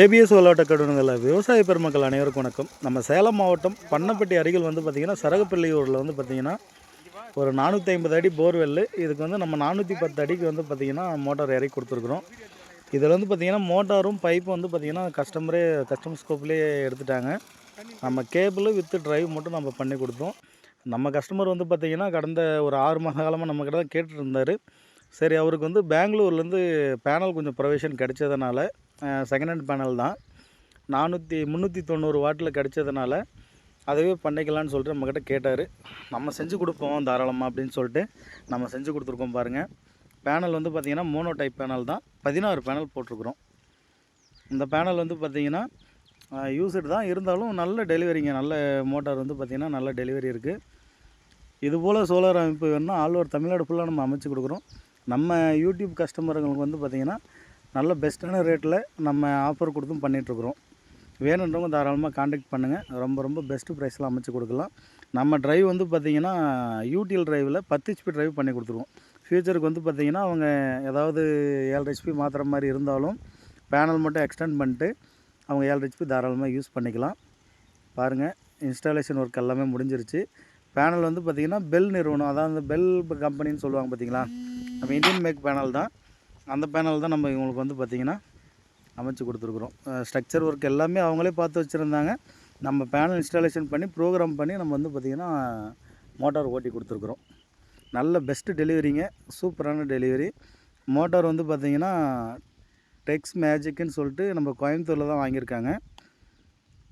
ABS விளையாட்ட கடுனங்களில் விவசாய பெருமக்கள் அனைவருக்கும் வணக்கம். நம்ம சேலம் மாவட்டம் பண்ணப்பட்டி அருகில் வந்து பார்த்திங்கன்னா சரகப்பள்ளியூரில் வந்து பார்த்திங்கன்னா ஒரு நானூற்றி ஐம்பது அடி போர்வெல் இதுக்கு வந்து நம்ம நானூற்றி பத்து அடிக்கு வந்து பார்த்திங்கன்னா மோட்டார் இறக்கி கொடுத்துருக்குறோம். இதில் வந்து பார்த்திங்கன்னா மோட்டாரும் பைப்பும் வந்து பார்த்திங்கன்னா கஸ்டமரே கஸ்டமர் ஸ்கோப்லேயே எடுத்துட்டாங்க. நம்ம கேபிள் வித்து டிரைவ் மட்டும் நம்ம பண்ணி கொடுத்தோம். நம்ம கஸ்டமர் வந்து பார்த்திங்கன்னா கடந்த ஒரு ஆறு மாத காலமாக நம்மக்கிட்ட தான் கேட்டுட்டு இருந்தார். சரி அவருக்கு வந்து பெங்களூர்லேருந்து பேனல் கொஞ்சம் ப்ரொவிஷன் கிடைச்சதுனால செகண்ட் ஹேண்ட் பேனல் தான். நானூற்றி முந்நூற்றி தொண்ணூறு வாட்டில் கிடைச்சதுனால அதுவே பண்ணிக்கலான்னு சொல்லிட்டு நம்மக்கிட்ட கேட்டார். நம்ம செஞ்சு கொடுப்போம் தாராளமாக அப்படின்னு சொல்லிட்டு நம்ம செஞ்சு கொடுத்துருக்கோம் பாருங்கள் பேனல் வந்து பார்த்திங்கன்னா மோனோ டைப் பேனல் தான். பதினாறு பேனல் போட்டிருக்குறோம். இந்த பேனல் வந்து பார்த்திங்கன்னா யூஸ்டு தான். இருந்தாலும் நல்ல டெலிவரிங்க நல்ல மோட்டார் வந்து பார்த்திங்கன்னா நல்ல டெலிவரி இருக்குது இதுபோல் சோலார் அமைப்பு வேணுன்னா ஆல் ஓவர் தமிழ்நாடு ஃபுல்லாக நம்ம அமைச்சு கொடுக்குறோம். நம்ம யூடியூப் கஸ்டமருங்களுக்கு வந்து பார்த்திங்கன்னா நல்ல பெஸ்ட்டான ரேட்டில் நம்ம ஆஃபர் கொடுத்தும் பண்ணிகிட்ருக்குறோம் வேணுன்றவங்க தாராளமாக காண்டாக்ட் பண்ணுங்கள் ரொம்ப ரொம்ப பெஸ்ட்டு ப்ரைஸில் அமைச்சு கொடுக்கலாம். நம்ம ட்ரைவ் வந்து பார்த்திங்கன்னா யூடிஎல் டிரைவில் பத்து ஹெச்பி ட்ரைவ் பண்ணி கொடுத்துருவோம். ஃப்யூச்சருக்கு வந்து பார்த்திங்கன்னா அவங்க ஏதாவது ஏழு ஹெச்பி மாற்றுற மாதிரி இருந்தாலும் பேனல் மட்டும் எக்ஸ்டெண்ட் பண்ணிட்டு அவங்க ஏழு ஹெச்பி தாராளமாக யூஸ் பண்ணிக்கலாம். பாருங்கள் இன்ஸ்டாலேஷன் ஒர்க் எல்லாமே முடிஞ்சிருச்சு. பேனல் வந்து பார்த்திங்கன்னா பெல் நிறுவனம். அதாவது பெல் கம்பெனின்னு சொல்லுவாங்க பார்த்தீங்களா? நம்ம இந்தியன் மேக் பேனல் தான். அந்த பேனல் தான் நம்ம இவங்களுக்கு வந்து பார்த்திங்கன்னா அமைச்சு கொடுத்துருக்குறோம். ஸ்ட்ரக்சர் ஒர்க் எல்லாமே அவங்களே பார்த்து வச்சுருந்தாங்க. நம்ம பேனல் இன்ஸ்டாலேஷன் பண்ணி ப்ரோக்ராம் பண்ணி நம்ம வந்து பார்த்திங்கன்னா மோட்டார் ஓட்டி கொடுத்துருக்குறோம். நல்ல பெஸ்ட்டு டெலிவரிங்க சூப்பரான டெலிவரி மோட்டார் வந்து பார்த்திங்கன்னா டெக்ஸ் மேஜிக்குன்னு சொல்லிட்டு நம்ம கோயம்புத்தூரில் தான் வாங்கியிருக்காங்க.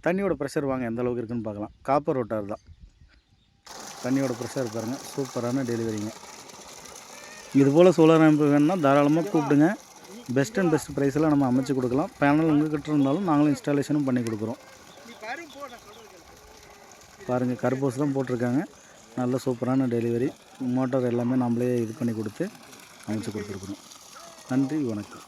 தண்ணியோட ப்ரெஷர் வாங்க எந்த அளவுக்கு இருக்குன்னு பார்க்கலாம். காப்பர் ரோட்டார் தான். தண்ணியோட ப்ரெஷர் பாருங்கள் சூப்பரான டெலிவரிங்க இது போல் சோலார் அமைப்பு வேணும்னா தாராளமாக கூப்பிடுங்க. பெஸ்ட் அண்ட் பெஸ்ட் ப்ரைஸில் நம்ம அமைச்சு கொடுக்கலாம். பேனல் உங்ககிட்ட இருந்தாலும் நாங்களும் இன்ஸ்டாலேஷனும் பண்ணி கொடுக்குறோம். பாருங்கள் கர்போஸ் தான் போட்டிருக்காங்க. நல்ல சூப்பரான டெலிவரி மோட்டார் எல்லாமே நம்மளே இது பண்ணி கொடுத்து அமைச்சு கொடுத்துருக்குறோம். நன்றி வணக்கம்.